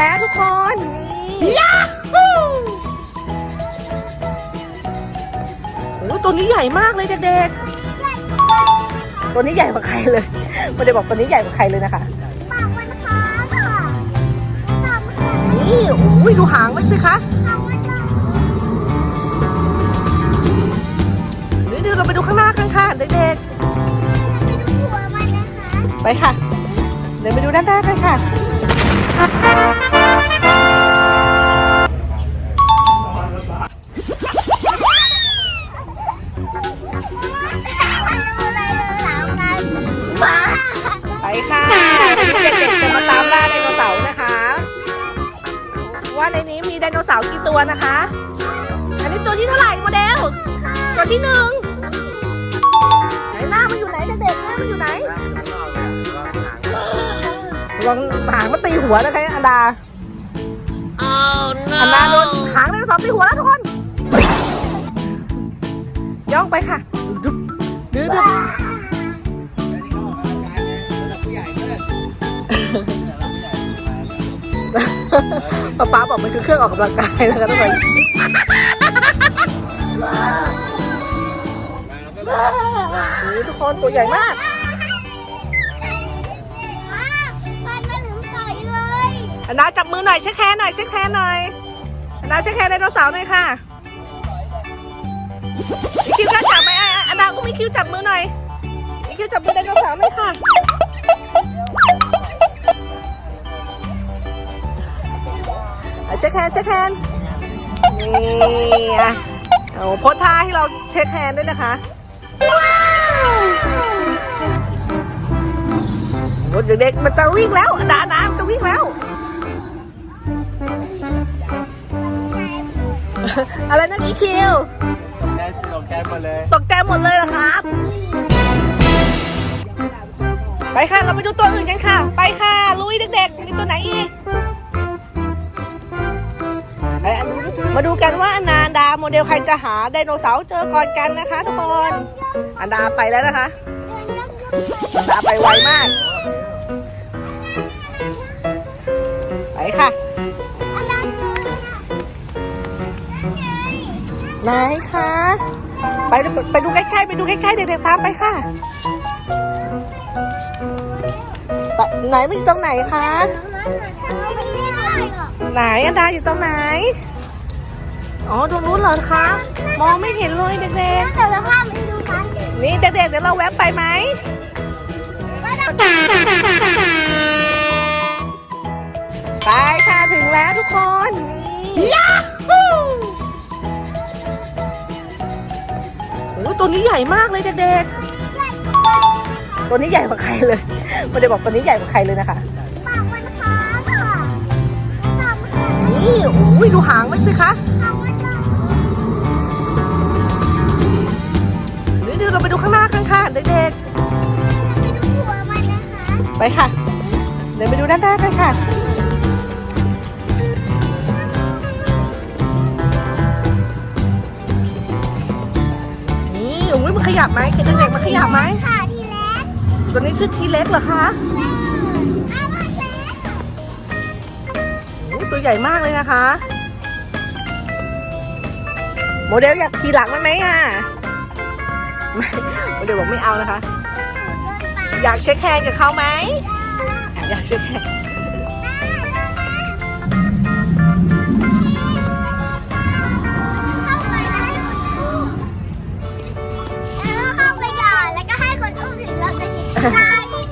แล้วทุกคนยาฮูโอ้ตัวนี้ใหญ่มากเลยเด็กๆตัวนี้ใหญ่กว่าใครเลยไม่ได้บอกตัวนี้ใหญ่กว่าใครเลยนะคะปากมันค้างค่ะปากมันค้างนี่โอ้ยดูหางมันสิคะเอาไว้ก่อนนี่เดี๋ยวเราไปดูข้างหน้าข้างๆเด็กไปดูหัวมันนะคะๆไปค่ะเดี๋ยวไปดูด้านหน้ากันค่ะดู ไปค่ะเด็กๆจะมาตามล่าไดโนเสาร์นะคะ ว่าในนี้มีไดโนเสาร์กี่ตัวนะคะ อันนี้ตัวที่เท่าไหร่โมเดลตัวที่หนึ่งไหนหน้ามันอยู่ไหนเด็กๆหน้ามันอยู่ไหน ลองหางมาตีหัวนะคะอันดาอันดาโดนหางไดโนเสาร์ตีหัวแล้วทุกคน ย่องไปค่ะดึ๊บดึ๊บดึ๊บป๊าป๊าบอกมันคือเครื่องออกกำลังกายนะคะทุกคนนี่ทุกคนตัวใหญ่มาก ดาจับมือหน่อยเช็คแขนหน่อยเช็คแขนหน่อยอันดาเช็คแขนไดโนเสาร์หน่อยค่ะมีคิวกล้าจับไหมอะอันดาก็มีคิวจับมือหน่อยมีคิวจับมือไดโนเสาร์หน่อยค่ะเช็คแขนเช็คแขนนี่อะเอาโพสท่าให้เราเช็คแขนด้วยนะคะรถเด็กๆมันจะวิ่งแล้วอันดาอันดามจะวิ่งแล้ว อะไรนะอีคิว ได้ตกใจหมดเลยตกใจหมดเลยเหรอครับ ไปค่ะ เราไปดูตัวอื่นกันค่ะ ไปค่ะ ลุยเด็กๆ มีตัวไหนอีกไปอันมาดูกันว่าอนาดาโมเดลใครจะหาไดโนเสาร์เจอก่อนกันนะคะทุกคนอันดาไปแล้วนะคะอันดาไปไวมาก ไหนคะไปดูไปดูใกล้ๆไปดูใกล้ๆเด็กๆตามไปค่ะไปไหนมันอยู่ตรงไหนคะไหนอันดาอยู่ตรงไหนอ๋อตรงนู้นเหรอคะมองไม่เห็นเลยเด็กแต่ละภาพไม่ดูกันๆนี่เด็กๆเดี๋ยวเราแวะไปไหมไปค่ะถึงแล้วทุกคนยาฮู อ้ตัวนี้ใหญ่มากเลยเด็กๆตัวนี้ใหญ่กว่าใครเลยไม่ได้บอกตัวนี้ใหญ่กว่าใครเลยนะคะปากมันค้างค่ะปากมันค้างนี่โอ้ยดูหางมันสิคะเอาไว้ก่อนนี่เดี๋ยวเราไปดูข้างหน้าข้างๆเด็กไปดูหัวมันนะคะๆไปค่ะเดี๋ยวไปดูด้านหน้ากันค่ะ ยมันขยับไหมเด็กๆมันขยับไหมค่ะทีแรกตัวนี้ชื่อทีเล็กเหรอคะอาวันเล็กโอ้ยตัวใหญ่มากเลยนะคะ โมเดลอยากขี่หลังมันไหมอะไม่โมเดลบอกไม่เอานะคะเดินไปอยากเช็คแฮนด์กับเขาไหมอยากเช็คแฮนด์ ไก่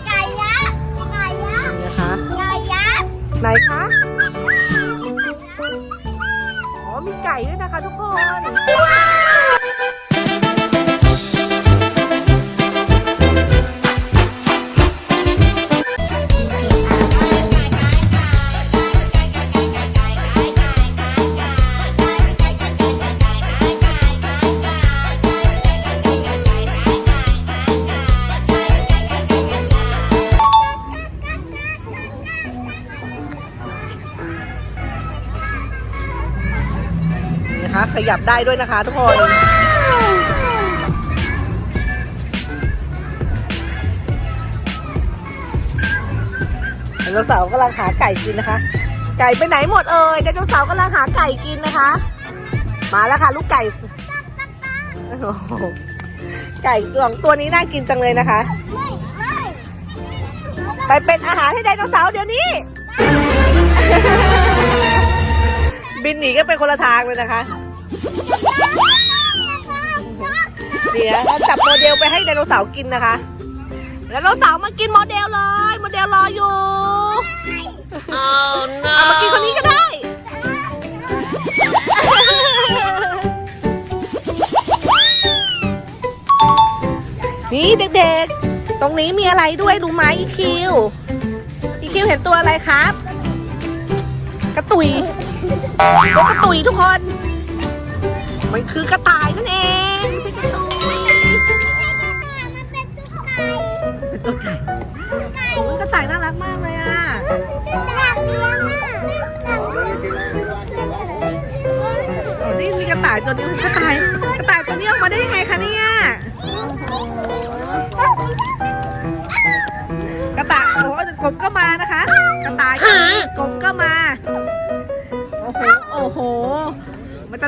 ไก่ยักษ์ไก่ยักษ์นี่นะคะไก่ยักษ์ไหนคะอ๋อมีไก่ด้วยนะคะทุกคน ขยับได้ด้วยนะคะทุกคนไดโนเสาร์กำลังหาไก่กินนะคะ ไก่ไปไหนหมดเอ่ยไดโนเสาร์กำลังหาไก่กินนะคะ มาแล้วค่ะลูกไก่โอ้โหไก่สองตัวนี้น่ากินจังเลยนะคะไม่ไม่ไปเป็นอาหารให้ไดโนเสาร์เดี๋ยวนี้ บินหนีก็เป็นคนละทางเลยนะคะ เดี๋ยวจับโมเดลไปให้ไดโนเสาร์กินนะคะไดโนเสาร์มากินโมเดลเลย โมเดลรออยู่เอามากินคนนี้ก็ได้ นี่เด็กๆ ตรงนี้มีอะไรด้วยรู้ไหมอีคิว อีคิวเห็นตัวอะไรครับ กระตุยตัวกระตุยทุกคน มันคือกระต่ายนั่นเองไม่ใช่กระตุยเป็นตัวไก่โอ้ยกระต่ายน่ารักมากเลยอะโอ้นี่มีกระต่ายตัวนี้กระต่ายกระต่ายตัวนี้ออกมาได้ยังไงคะเนี่ย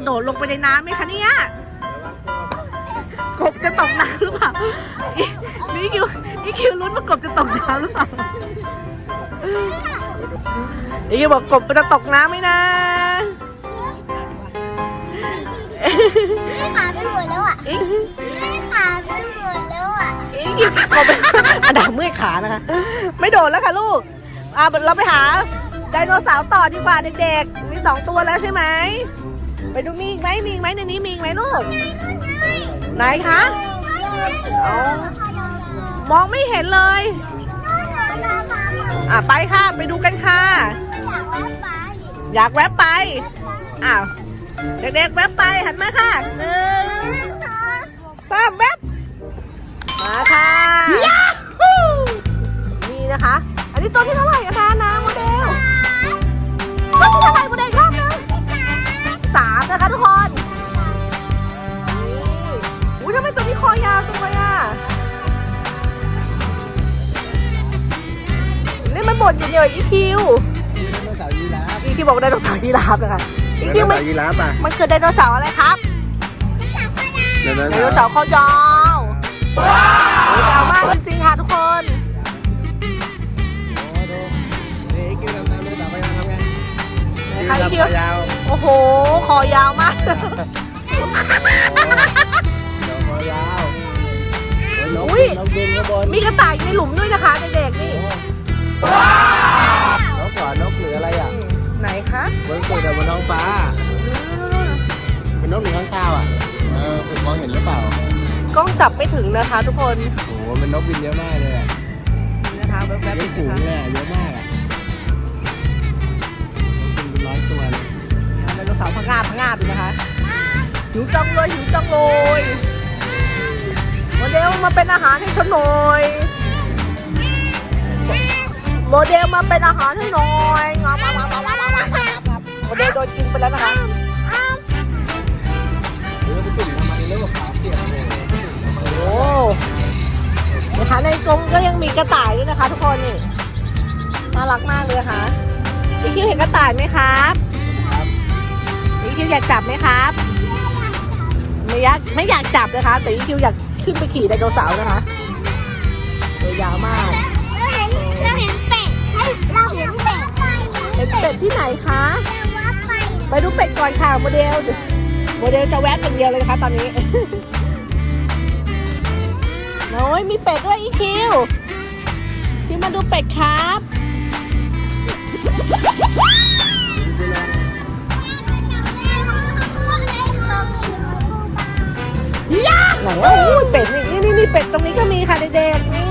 มันจะโดดลงไปในน้ำไหมคะเนี่ยกบจะตกน้ำหรือเปล่าอีนี่คิวนี่คิวลุ้นว่ากบจะตกน้ำหรือเปล่าอีคิวบอกกบมันจะตกน้ำไหมนะขาไปหมดแล้วอะอีขาไปหมดแล้วอะอีคิวกบอันดับเมื่อยขานะคะ ไม่โดดแล้วค่ะลูกอะเราไปหาไดโนเสาร์ต่อดีกว่าเด็กๆ มีสองตัวแล้วใช่ไหม ไปดูมีอีกไหมมีอีกไหมในนี้มีอีกไหมลูก ไหนคะมองไม่เห็นเลย อะไปค่ะ ไปดูกันค่ะ อยากแวบไป อ้าว เด็กๆแวบไปหันมาค่ะหนึ่งสามแวบมาค่ะนี่นะคะ อันนี้ตัวที่เท่าไหร่อะคะนาโมเด เดียวอีคิวไดโนเสาร์ยีราฟอีคิวบอกว่าไดโนเสาร์ยีราฟนะคะอีไดคิวโนมันเสาร์ยีราฟอะมันคือไดโนเสาร์อะไรครับไดโนไดโนเสาเสาร์ร์คอยาวโอ้ยยาวมากจริงๆค่ะทุกคนโอ้ดูนี่คิวทำตามไดโนเสาร์ไปยังทำไงไหนคิวคะอีทำคิควอยาวโอ้โหคอยาวมากเดี๋ยวคอยาวเดี๋ยวนกอุ้ยนกบินข้างบนมีกระต่ายอยู่ในหลุมด้วยนะคะเด็กๆนี่ นกก่อนนกหรืออะไรอะไหนคะบนสุดอะบนท้องฟ้าเป็นนกหรือข้างคาวอะเออคุณมองเห็นหรือเปล่ากล้องจับไม่ถึงนะคะ ทุกคนโอ้โหเป็นนกบินเยอะมากเลยอะนี่นะคะแวบเยๆอะอีกฝูงนะคะเลยอะเยอะมากอะนกบินเป็นร้อยตัวเลยไดโนเสาร์พะงาบพะงาบอยู่นะคะหิวจังเลยหิวจังเลยโมเดลมาเป็นอาหารให้ฉันหน่อย โมเดลมาเป็นอาหารให้หน่อยงอมงอมงอมงอมงอมโมเดลโดนกินไปแล้วนะคะหรือว่าจะตุ่มทำไมเรียกขาเปียกเลยโอ้นะคะในกรงก็ยังมีกระต่ายด้วยนะคะ ทุกคนนี่น่ารักมากเลยค่ะพี่คิวเห็นกระต่ายไหมครับพี่คิวอยากจับไหมครับไม่อยากไม่อยากจับนะคะแต่พี่คิวอยากขึ้นไปขี่ไดโนเสาร์นะคะตัวยาวมากเราเห็นเราเห็น เป็นเป็ดที่ไหนคะว่าไปไปดูเป็ดก่อนค่ะโมเดล โมเดลจะแวบอย่างเดียวเลยนะคะตอนนี้โอ้ยมีเป็ดด้วยอีคิวพี่มาดูเป็ดครับยากไหนอะโอ้ยเป็ดนี่นี่นี่เป็ดตรงนี้ก็มีค่ะเด็กๆ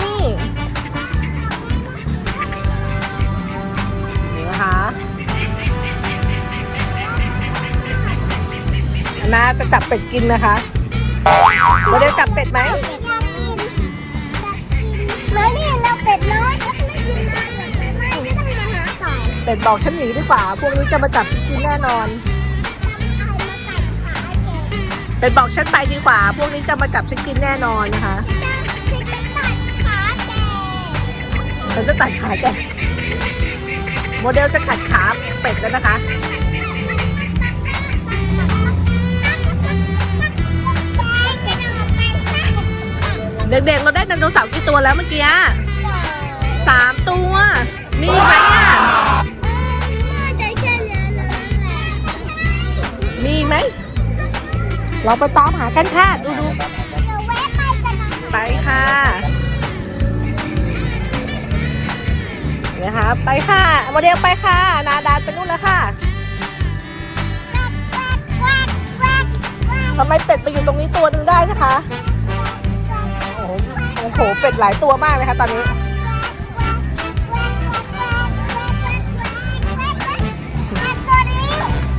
นาจะจับเป็ดกินนะคะโมเดลจับเป็ดไหมแล้วนี่เราเป็ดน้อยก็ไม่กินได้ไม่ไม่ต้องมาหาไก่เป็ดบอกฉันหนีดีกว่า พวกนี้จะมาจับฉันกินแน่นอน เป็ดบอกฉันไปดีกว่า พวกนี้จะมาจับฉันกินแน่นอนนะคะฉันจะตัดขาแกโมเดลจะกัดขาเป็ดแล้วนะคะ เด็กๆ เราได้ไดโนเสาร์กี่ตัวแล้วเมื่อกี้สามตัว มีไหมอะมีอีไหม เราไปตามหากันค่ะ ดูดูไปค่ะนะคะไปค่ะโมเดลไปค่ะ นาดาไปนู่นแล้วค่ะทำไมเป็ดไปอยู่ตรงนี้ตัวหนึ่งได้นะคะ หเป็ดหลายตัวมากเลยค่ะตอนนี้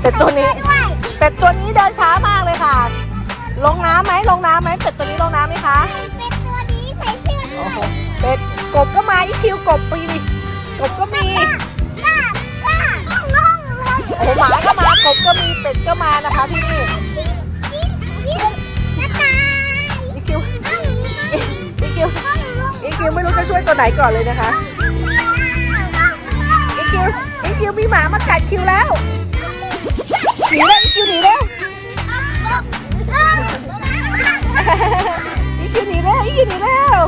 เป็ดตัวนี้ เป็ดตัวนี้เดินช้ามากเลยค่ะ ลงน้ำไหมลงน้ำไหมเป็ดตัวนี้ลงน้ำไหมคะโอ้โหเป็ดกบก็มาอีคิวกบไปดิกบก็มีโอ้โหหมาก็มากบก็มีเป็ดก็มานะคะที่นี่ิวอีคิวไม่รู้จะช่วยตัวไหนก่อนเลยนะคะอีคิวอีคิวมีหมามากัดคิวแล้วหนีแล้วอีคิวหนีแล้วอีคิวหนีแล้วอีคิวหนีแล้ว